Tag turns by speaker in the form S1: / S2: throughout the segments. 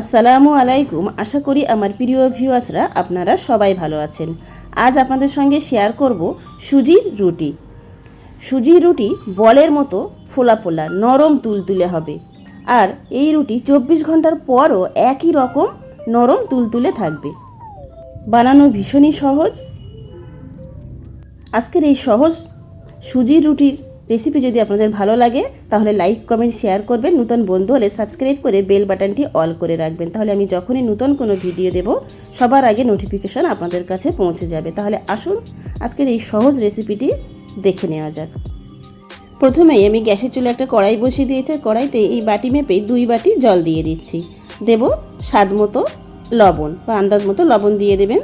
S1: আসসালামু আলাইকুম। আশা করি আমার প্রিয় ভিউয়ার্সরা আপনারা সবাই ভালো আছেন। আজ আপনাদের সঙ্গে শেয়ার করব সুজির রুটি। সুজির রুটি বলের মতো ফোলা ফোলা, নরম তুলতুলে হবে। আর এই রুটি চব্বিশ ঘণ্টার পরও একই রকম নরম তুলতুলে থাকবে। বানানো ভীষণই সহজ। আজকের এই সহজ সুজির রুটির রেসিপি যদি আপনাদের ভালো লাগে, তাহলে লাইক কমেন্ট শেয়ার করবেন। নতুন বন্ধু হলে সাবস্ক্রাইব করে বেল বাটনটি অল করে রাখবেন। তাহলে আমি যখনই নতুন কোনো ভিডিও দেব, সবার আগে নোটিফিকেশন আপনাদের কাছে পৌঁছে যাবে। তাহলে আসুন, আজকের এই সহজ রেসিপিটি দেখে নেওয়া যাক। প্রথমেই আমি গ্যাসের চুলে একটা কড়াই বসিয়ে দিয়েছি। কড়াইতে এই বাটি মেপে দুই বাটি জল দিয়ে দিচ্ছি। দেব স্বাদ মতো লবণ বা আন্দাজ মতো লবণ দিয়ে দেবেন।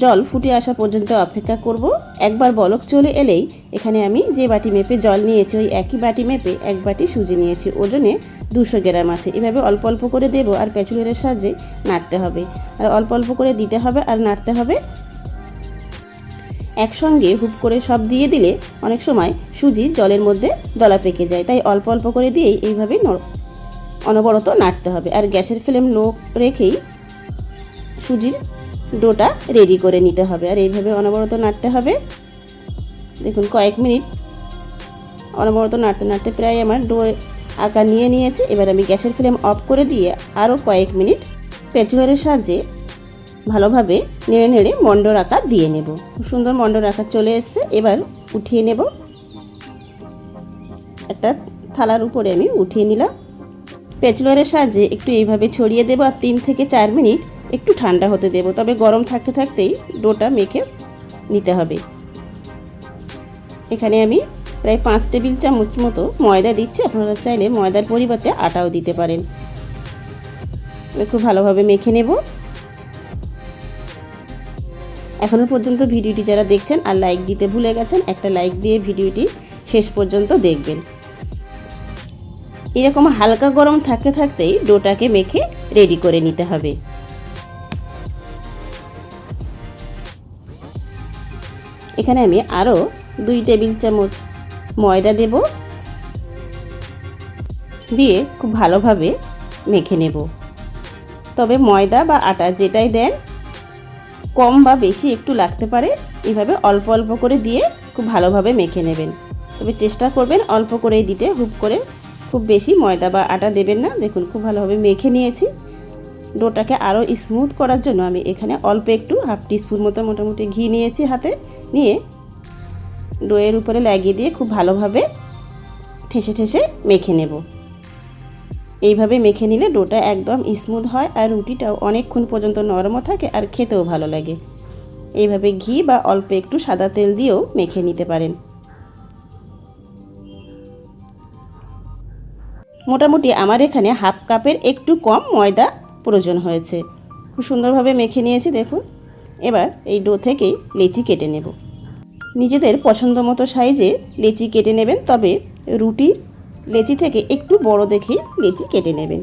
S1: জল ফুটে আসা পর্যন্ত অপেক্ষা করব। একবার বলক চলে এলেই এখানে আমি যে বাটি মেপে জল নিয়েছি, ওই একই বাটি মেপে এক বাটি সুজি নিয়েছি। ওজনে দুশো গ্রাম আছে। এভাবে অল্প অল্প করে দেব আর প্যাচুলের সাহায্যে নাড়তে হবে। আর অল্প অল্প করে দিতে হবে আর নাড়তে হবে। একসঙ্গে হুপ করে সব দিয়ে দিলে অনেক সময় সুজি জলের মধ্যে দলা পেকে যায়। তাই অল্প অল্প করে দিয়েই এইভাবে অনবরত নাড়তে হবে। আর গ্যাসের ফ্লেম লো রেখেই সুজির ডোটা রেডি করে নিতে হবে। আর এইভাবে অনবরত নাড়তে হবে। দেখুন, কয়েক মিনিট অনবরত নাড়তে নাড়তে প্রায় আমার ডো আকার নিয়ে নিয়েছে। এবার আমি গ্যাসের ফ্লেম অফ করে দিয়ে আরও কয়েক মিনিট পেঁচুয়ারের সাহায্যে ভালোভাবে নেড়ে নেড়ে মন্ডর আকার দিয়ে নেব। খুব সুন্দর মন্ডর আকার চলে এসছে। এবার উঠিয়ে নেব। একটা থালার উপরে আমি উঠিয়ে নিলাম। পেঁচুয়ারের সাহায্যে একটু এইভাবে ছড়িয়ে দেবো। আর তিন থেকে চার মিনিট একটু ঠান্ডা হতে দেবো, তবে গরম থাকতে থাকতেই ডোটা মেখে নিতে হবে। এখানে আমি প্রায় পাঁচ টেবিল চামচ মতো ময়দা দিচ্ছি, আপনারা চাইলে ময়দার পরিবর্তে আটাও দিতে পারেন। খুব ভালোভাবে মেখে নেব। এখনও পর্যন্ত ভিডিওটি যারা দেখছেন আর লাইক দিতে ভুলে গেছেন, একটা লাইক দিয়ে ভিডিওটি শেষ পর্যন্ত দেখবেন। এরকম হালকা গরম থাকতে থাকতেই ডোটাকে মেখে রেডি করে নিতে হবে। এখানে আমি আরও দুই টেবিল চামচ ময়দা দেব। দিয়ে খুব ভালোভাবে মেখে নেব। তবে ময়দা বা আটা যেটাই দেন, কম বা বেশি একটু লাগতে পারে। এভাবে অল্প অল্প করে দিয়ে খুব ভালোভাবে মেখে নেবেন। তবে চেষ্টা করবেন অল্প করেই দিতে। হুপ করে খুব বেশি ময়দা বা আটা দেবেন না। দেখুন, খুব ভালোভাবে মেখে নিয়েছি। ডোটাকে আরও স্মুথ করার জন্য আমি এখানে অল্প একটু হাফ টিস্পুন মতো মোটামুটি ঘি নিয়েছি হাতে। নিয়ে ডোয়ের উপরে লাগিয়ে দিয়ে খুব ভালোভাবে ঠেসে ঠেসে মেখে নেব। এইভাবে মেখে নিলে ডোটা একদম স্মুথ হয় আর রুটিটাও অনেকক্ষণ পর্যন্ত নরমও থাকে আর খেতেও ভালো লাগে। এইভাবে ঘি বা অল্প একটু সাদা তেল দিয়েও মেখে নিতে পারেন। মোটামুটি আমার এখানে হাফ কাপের একটু কম ময়দা প্রয়োজন হয়েছে। খুব সুন্দরভাবে মেখে নিয়েছি, দেখুন। এবার এই ডো থেকেই লেচি কেটে নেব। নিজেদের পছন্দ মতো সাইজে লেচি কেটে নেবেন, তবে রুটি লেচি থেকে একটু বড় দেখেই লেচি কেটে নেবেন।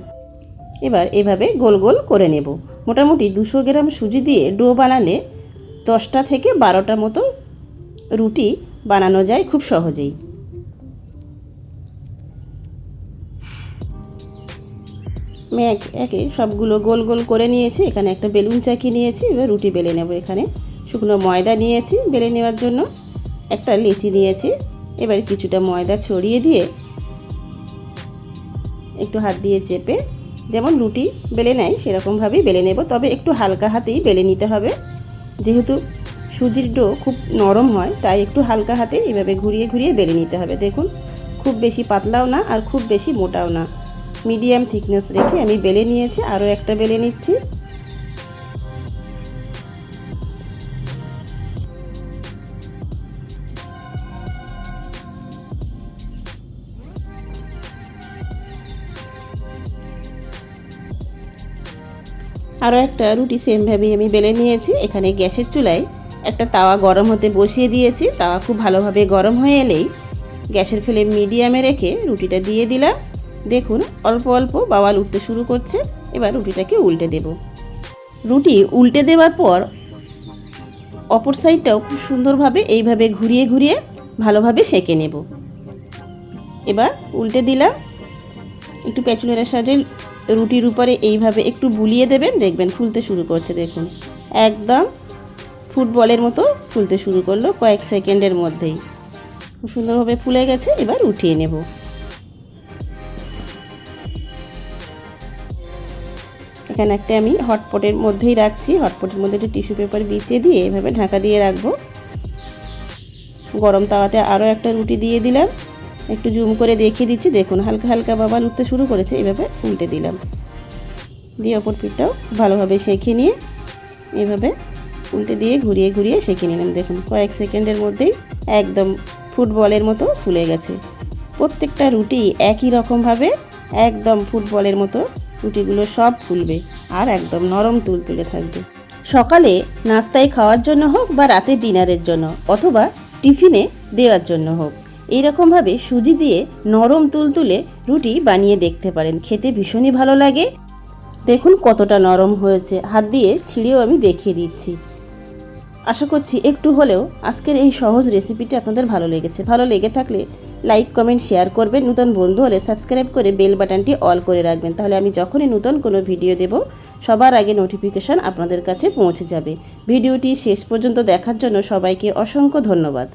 S1: এবার এভাবে গোল গোল করে নেব। মোটামুটি দুশো গ্রাম সুজি দিয়ে ডো বানালে দশটা থেকে বারোটা মতো রুটি বানানো যায় খুব সহজেই। আমি এক, একে সবগুলো গোল গোল করে নিয়েছি। এখানে একটা বেলুন চাকি নিয়েছি, এবার রুটি বেলে নেব এখানে। শুকনো ময়দা নিয়েছি বেলে নেওয়ার জন্য। একটা লেচি নিয়েছি, এবার কিছুটা ময়দা ছড়িয়ে দিয়ে একটু হাত দিয়ে চেপে, যেমন রুটি বেলে নেয়, সেরকমভাবেই বেলে নেব। তবে একটু হালকা হাতেই বেলে নিতে হবে। যেহেতু সুজির ডো খুব নরম হয়, তাই একটু হালকা হাতে এভাবে ঘুরিয়ে ঘুরিয়ে বেলে নিতে হবে। দেখুন, খুব বেশি পাতলাও না আর খুব বেশি মোটাও না। মিডিয়াম থিকনেস রেখে আমি বেলে নিয়েছি, আরও একটা বেলে নিচ্ছি। আরও একটা রুটি সেমভাবেই আমি বেলে নিয়েছি, এখানে গ্যাসের চুলায় একটা তাওয়া গরম হতে বসিয়ে দিয়েছি, তাওয়া খুব ভালোভাবে গরম হয়ে এলেই গ্যাসের ফ্লেম মিডিয়ামে রেখে রুটিটা দিয়ে দিলাম। দেখুন, অল্প অল্প বাওয়াল উঠতে শুরু করছে। এবার রুটিটাকে উল্টে দেব। রুটি উল্টে দেওয়ার পর অপর সাইডটাও খুব সুন্দরভাবে এইভাবে ঘুরিয়ে ঘুরিয়ে ভালোভাবে সেঁকে নেব। এবার উল্টে দিলাম। একটু পেঁচুনের সাহায্যে রুটির উপরে এইভাবে একটু বুলিয়ে দেবেন। দেখবেন ফুলতে শুরু করছে, দেখুন। একদম ফুটবলের মতো ফুলতে শুরু করল কয়েক সেকেন্ডের মধ্যেই। খুব সুন্দরভাবে ফুলে গেছে, এবার উঠিয়ে নেব। এখানে একটা আমি হটপটের মধ্যেই রাখছি। হটপটের মধ্যে একটু টিস্যু পেপার বিছিয়ে দিয়ে এভাবে ঢাকা দিয়ে রাখব। গরম তাওয়াতে আরও একটা রুটি দিয়ে দিলাম। একটু জুম করে দেখিয়ে দিচ্ছি। দেখুন, হালকা হালকা বাবাল উঠতে শুরু করেছে। এভাবে উল্টে দিলাম। দিয়ে অপর পিঠটাও ভালোভাবে সেঁকে নিয়ে এভাবে উল্টে দিয়ে ঘুরিয়ে ঘুরিয়ে সেঁকে নিলাম। দেখুন, কয়েক সেকেন্ডের মধ্যেই একদম ফুটবলের মতো ফুলে গেছে। প্রত্যেকটা রুটি একই রকমভাবে একদম ফুটবলের মতো রুটিগুলো সব ফুলবে আর একদম নরম তুলতুলে থাকবে। সকালে নাস্তায় খাওয়ার জন্য হোক বা রাতে ডিনারের জন্য, অথবা টিফিনে দেওয়ার জন্য হোক, এইরকমভাবে সুজি দিয়ে নরম তুলতুলে রুটি বানিয়ে দেখতে পারেন। খেতে ভীষণই ভালো লাগে। দেখুন কতটা নরম হয়েছে। হাত দিয়ে ছিঁড়েও আমি দেখিয়ে দিচ্ছি। আশা করছি একটু হলেও আজকের এই সহজ রেসিপিটি আপনাদের ভালো লেগেছে। ভালো লেগে থাকলে লাইক কমেন্ট শেয়ার করবেন। নতুন বন্ধু হলে সাবস্ক্রাইব করে বেল বাটনটি অল করে রাখবেন। তাহলে আমি যখনই নতুন কোনো ভিডিও দেব, সবার আগে নোটিফিকেশান আপনাদের কাছে পৌঁছে যাবে। ভিডিওটি শেষ পর্যন্ত দেখার জন্য সবাইকে অসংখ্য ধন্যবাদ।